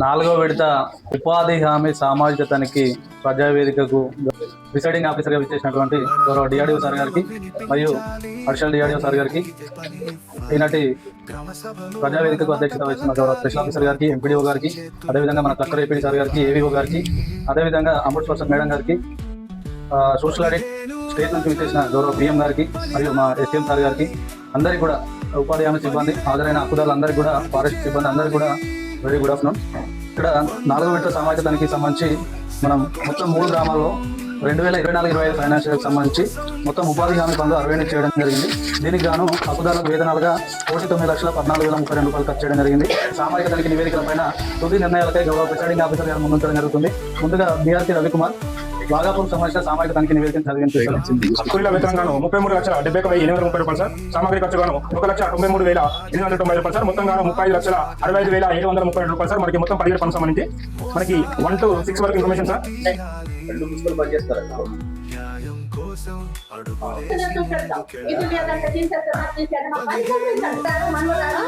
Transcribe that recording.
నాలుగో విడత ఉపాధి హామీ సామాజిక తనిఖీ ప్రజావేదికకు ప్రిసైడింగ్ ఆఫీసర్గా విచ్చేసినటువంటి గౌరవ డిఆర్డిఓ సార్ గారికి మరియు అడిషనల్ డిఆర్డిఓ సార్ గారికి ఈనాటి ప్రజావేదికకు అధ్యక్షత వహిస్తున్న గౌరవ స్పెషల్ ఆఫీసర్ గారికి ఎంపీడీఓ గారికి అదేవిధంగా మన క్లస్టర్ ఏపీ సార్ గారికి ఏవీఓ గారికి అదేవిధంగా అమృత్ పర్సన్ మేడం గారికి సోషల్ ఆడిట్ స్టేట్ నుంచి విచ్చేసిన గౌరవ పిఎం గారికి మరియు మా ఎస్ఎం సార్ గారికి అందరికీ కూడా ఉపాధి హామీ సిబ్బంది హాజరైన హక్కుదారులందరికీ కూడా ఫారెస్ట్ సిబ్బంది అందరికీ కూడా వెరీ గుడ్ ఆఫ్టర్నూన్ ఇక్కడ నాలుగో విడత సామాజిక తనిఖీ సంబంధించి మనం మొత్తం మూడు గ్రామాల్లో రెండు వేల ఇరవై నాలుగు ఇరవై ఐదు ఫైనాన్షియల్ సంబంధించి మొత్తం ఉపాధి హామీ పనులు అరవై ఎనిమిది చేయడం జరిగింది. దీనికి గాను హక్కుదారులకు వేతనాలుగా కోటి తొమ్మిది లక్షల పద్నాలుగు వేల ముప్పై రెండు రూపాయలు ఖర్చు చేయడం జరిగింది. సామాజిక తనిఖీ నివేదికల పైన తుది నిర్ణయాలకై గౌరవ ప్రిసైడింగ్ ఆఫీసర్ గారు ముందుంచడం జరుగుతుంది. ముందుగా బీఆర్సీ రవికుమార్ బాగాపూర్ సంబంధించిన సామాజిక తనిఖీ నివేదికను చదివించారు కూలీల వేతనంగాను ముప్పై మూడు లక్షల డెబ్బై ఒక వెయ్యి ఎనిమిది వందల ముప్పై రూపాయలు సార్. సామాగ్రి ఖర్చుగాను ఒక లక్ష తొంభై మూడు వేల ఎనిమిది వందల తొంభై రూపాయలు సార్. మొత్తం గాను ముప్పై ఐదు లక్షల అరవై ఐదు వేల ఏడు వందల ముప్పై రెండు రూపాయలు సార్. మనకి మొత్తం పదిహేడు పనులు సంబంధించి మనకి వన్ టు సిక్స్ వరకు ఇన్ఫర్మేషన్ సార్. పని మనవరాలు